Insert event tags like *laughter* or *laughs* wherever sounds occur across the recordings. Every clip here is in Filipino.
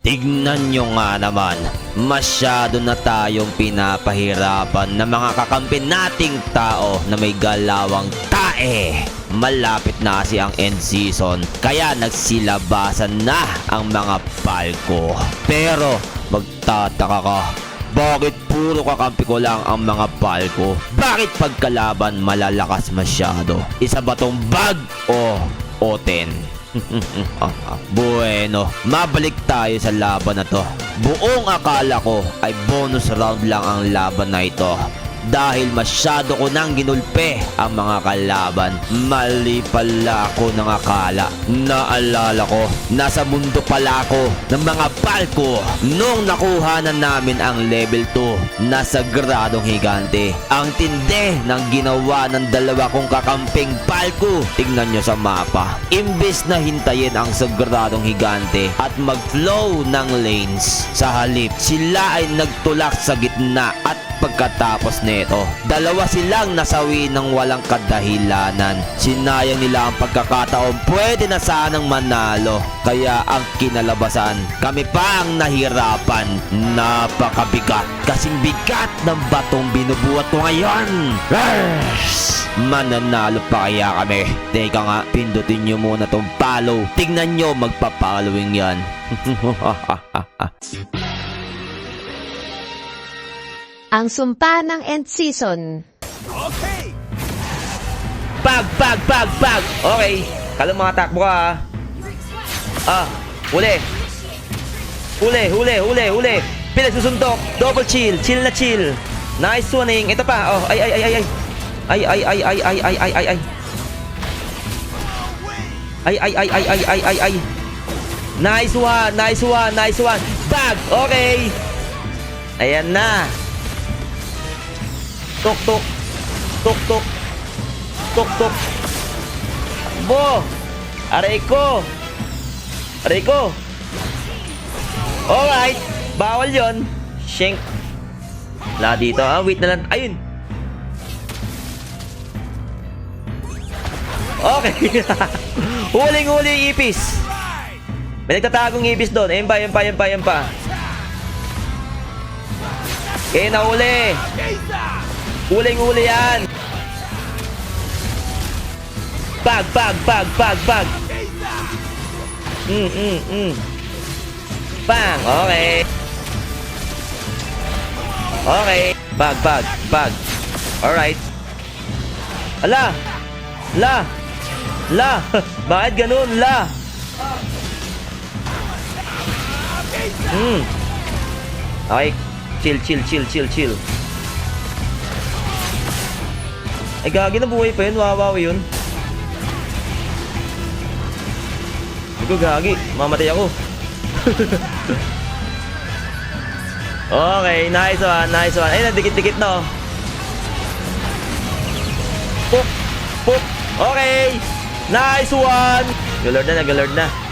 Tignan nyo nga naman, masyado na tayong pinapahirapan ng mga kakampi nating tao na may galawang tae. Malapit na kasi ang end season, kaya nagsilabasan na ang mga palko. Pero, magtataka ka, bakit puro kakampi ko lang ang mga palko? Bakit pagkalaban malalakas masyado? Isa ba tong bag o oten? *laughs* bueno, mabalik tayo sa laban na to. Buong akala ko ay bonus round lang ang laban na ito. Dahil masyado ko nang ginulpe ang mga kalaban. Mali pala ako ng akala. Naalala ko, nasa mundo pala ako ng mga palko. Nung nakuha na namin ang level 2 na sagradong higante. Ang tindi ng ginawa ng dalawa kong kakamping palko. Tingnan nyo sa mapa. Imbes na hintayin ang sagradong higante at mag-flow ng lanes. Sa halip, sila ay nagtulak sa gitna at pagkatapos nito, dalawa silang nasawi ng walang kadahilanan. Sinayang nila ang pagkakataon pwede na sanang manalo. Kaya ang kinalabasan, kami pa ang nahirapan. Napakabigat. Kasing bigat ng batong binubuhat ko ngayon. Rars! Mananalo pa kaya kami. Teka nga, pindutin nyo muna tong follow. Tingnan nyo, magpa-following yan. *laughs* Ang sumpa ng end season. Pag, pag, pag, pag. Okay. Kala mga takbo ka ha. Ah, huli. Huli, huli, huli, huli. Pinagsusuntok. Double chill. Chill na chill. Nice swanning. Ito pa. Oh, ay, ay, ay, ay, ay. Ay, ay, ay, ay, ay, ay, ay, ay, ay. Ay, ay, ay, ay, ay, ay, ay, ay. Nice one, nice one, nice one. Bag, okay. Ayan na. Tok, tok. Tok, tok. Tok, tok. Bo! Aray ko! Aray ko! Alright! Bawal yon. Shank. Wala dito ah. Wait na lang. Ayun! Okay. *laughs* Huling-huli ipis. May nagtatagong ipis doon. Ayun pa, ayun pa, ayun pa, ayun pa. Okay, nahuli. Huling-huli yan. Bag, bag, bag, bag, bag. Mm, mm, mm. Bang, okay. Okay. Bag, bag, bag. Alright. Ala! La! La! *laughs* Bakit ganun? La! Hmm. Okay. Chill, chill, chill, chill, chill. Ay, gagi na buhay pa yun. Wawaw yun. Hindi gagi. Mamatay ako. *laughs* okay, nice one, nice one. Ay, nadikit-dikit na oh. Pop! Pop! Okay! Nice one! Galord na, nagalord na.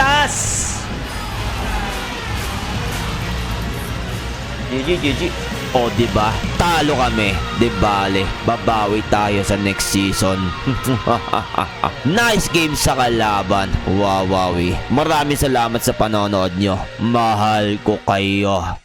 Taas! GG, GG. O, di ba? Talo kami. Di bale, babawi tayo sa next season. *laughs* nice game sa kalaban. Wawawi. Maraming salamat sa panonood nyo. Mahal ko kayo.